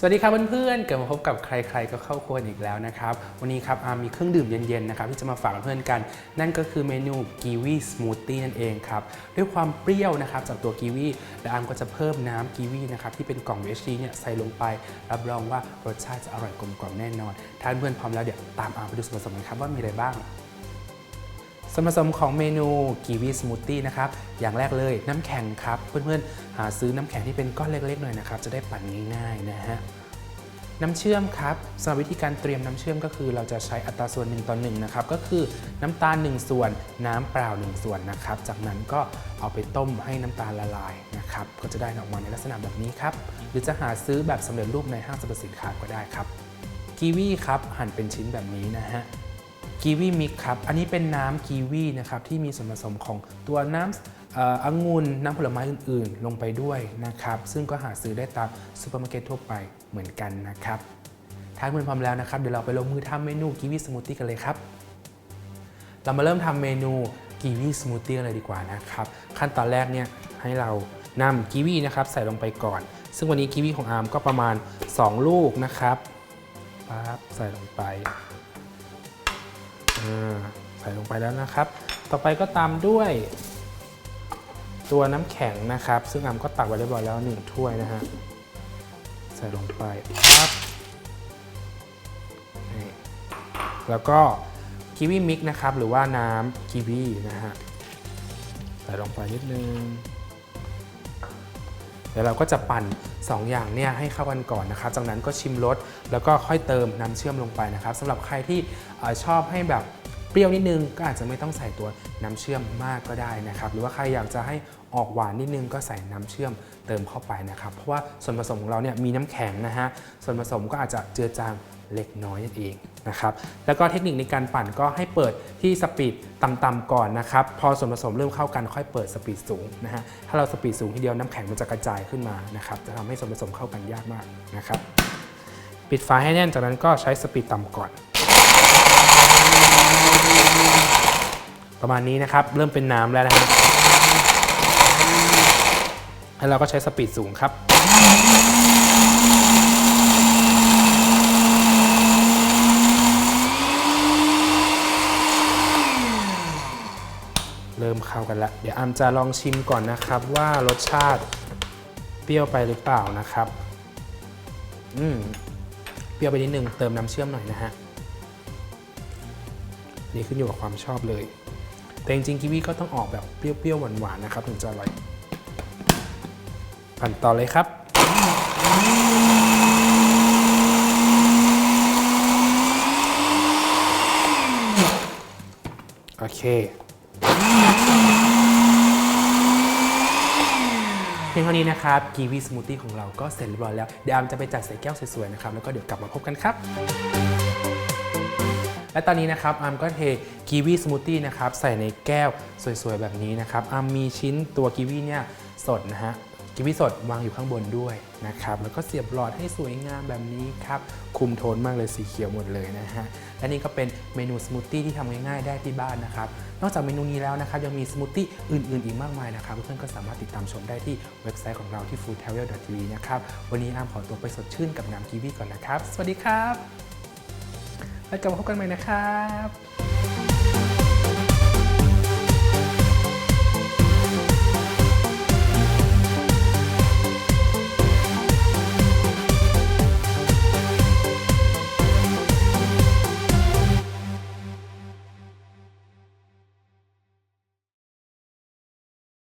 สวัสดีครับเพื่อนๆเกิดมาพบกับใคร ๆ ก็เข้าครัวอีกแล้วนะครับ วันนี้ครับอามีเครื่องดื่มเย็นๆนะครับที่จะมาฝากเพื่อนกัน นั่นก็คือเมนูกีวีสมูทตี้นั่นเองครับ ด้วยความเปรี้ยวนะครับจากตัวกีวีและอามก็จะเพิ่มน้ำกีวีนะครับที่เป็นกล่อง UHT เนี่ยใส่ลงไป รับรองว่ารสชาติจะอร่อยกลมกล่อมแน่นอนถ้าเพื่อนพร้อมแล้วเดี๋ยวตามอามไปดูส่วนผสมกันครับว่ามีอะไรบ้าง ส่วนผสมของเมนูกีวีสมูทตี้นะครับ อย่างแรกเลยน้ำแข็งครับ เพื่อนๆ หาซื้อน้ำแข็งที่เป็นก้อนเล็กๆหน่อยนะครับ จะได้ปั่นง่ายๆนะฮะน้ำเชื่อมครับสำหรับวิธีการเตรียมน้ำเชื่อมก็คือเราจะใช้อัตราส่วน1ต่อ1นะครับก็คือน้ำตาล 1 ส่วน น้ำเปล่า 1 ส่วนนะครับ จากนั้นก็เอาไปต้มให้น้ำตาลละลายนะครับก็จะได้ออกมาในลักษณะแบบนี้ครับหรือจะหาซื้อแบบสำเร็จรูปในห้างสรรพสินค้าก็ได้ครับกีวีครับหั่นเป็นชิ้นแบบนี้นะฮะ กีวีมิกครับ อันนี้เป็นน้ำกีวีนะครับที่มีส่วนผสมของตัวน้ำอ่อองุ่นน้ำผลไม้อื่นๆ ลงไปด้วยนะครับ ซึ่งก็หาซื้อได้ตามซูเปอร์มาร์เก็ตทั่วไปเหมือนกันนะครับถ้าเพื่อนพร้อมแล้วนะครับ เดี๋ยวเราไปลงมือทำเมนูกีวีสมูทตี้กันเลยครับ เรามาเริ่มทำเมนูกีวีสมูทตี้กันเลยดีกว่านะครับ ขั้นตอนแรกเนี่ยให้เรานำกีวีนะครับใส่ลงไปก่อน ซึ่งวันนี้กีวีของอาร์มก็ประมาณ 2 ลูกนะครับปั๊บใส่ลงไป ใส่ลงไปแล้วนะครับ ต่อไปก็ตามด้วย ตัวน้ำแข็งนะครับ ซึ่งอามก็ตักไว้เรียบร้อยแล้ว1ถ้วยนะฮะใส่ลงไปครับแล้วก็กีวีมิกนะครับ หรือว่าน้ำกีวีนะฮะใส่ลงไปนิดนึง ดี๋ยวเราก็จะปั่น 2 อย่างเนี่ยให้เข้ากันก่อนนะครับ จากนั้นก็ชิมรสแล้วก็ค่อยเติมน้ำเชื่อมลงไปนะครับสำหรับใครที่ชอบให้แบบเปรี้ยวนิดนึงก็อาจจะไม่ต้องใส่ตัวน้ำเชื่อมมากก็ได้นะครับ หรือว่าใครอยากจะให้ออกหวานนิดนึงก็ใส่น้ำเชื่อมเติมเข้าไปนะครับ เพราะว่าส่วนผสมของเราเนี่ยมีน้ำแข็งนะฮะ ส่วนผสมก็อาจจะเจือจาง เล็กน้อยนั่นเองนะครับแล้วก็เทคนิคในการปั่นก็ให้เปิดที่สปีดต่ำๆก่อนนะครับพอส่วนผสมเริ่มเข้ากันค่อยเปิดสปีดสูงนะฮะถ้าเราสปีดสูงทีเดียวน้ำแข็งมันจะกระจายขึ้นมานะครับจะทำให้ส่วนผสมเข้ากันยากมากนะครับปิดฝาให้แน่นจากนั้นก็ใช้สปีดต่ำก่อน ประมาณนี้นะครับเริ่มเป็นน้ำแล้วนะฮะแล้วเราก็ใช้สปีดสูงครับ ริ่มเข้ากันแล้ว เดี๋ยวอามจะลองชิมก่อนนะครับว่ารสชาติเปรี้ยวไปหรือเปล่านะครับ อืมเปรี้ยวไปนิดนึงเติมน้ำเชื่อมหน่อยนะฮะนี่ขึ้นอยู่กับความชอบเลย แต่จริงๆกีวีก็ต้องออกแบบเปรี้ยวๆหวานๆนะครับถึงจะอร่อยปั่นต่อเลยครับโอเค พียงเท่านี้นะครับกีวีสมูทตี้ของเราก็เสร็จเรียบร้อยแล้ว เดี๋ยวอามจะไปจัดใส่แก้วสวยๆนะครับ แล้วก็เดี๋ยวกลับมาพบกันครับ และตอนนี้นะครับอามก็เทกีวีสมูทตี้นะครับใส่ในแก้วสวยๆแบบนี้นะครับอามมีชิ้นตัวกีวีเนี่ยสดนะฮะ กีวีสดวางอยู่ข้างบนด้วยนะครับ แล้วก็เสียบหลอดให้สวยงามแบบนี้ครับ คุมโทนมากเลยสีเขียวหมดเลยนะฮะ และนี่ก็เป็นเมนูสมูทตี้ที่ทำง่ายๆได้ที่บ้านนะครับ นอกจากเมนูนี้แล้วนะครับ ยังมีสมูทตี้อื่นๆอีกมากมายนะครับ เพื่อนๆก็สามารถติดตามชมได้ที่เว็บไซต์ของเราที่ foodtravel.tv นะครับ วันนี้อาร์มขอตัวไปสดชื่นกับน้ำกีวีก่อนนะครับ สวัสดีครับ แล้วกลับมาพบกันใหม่นะครับ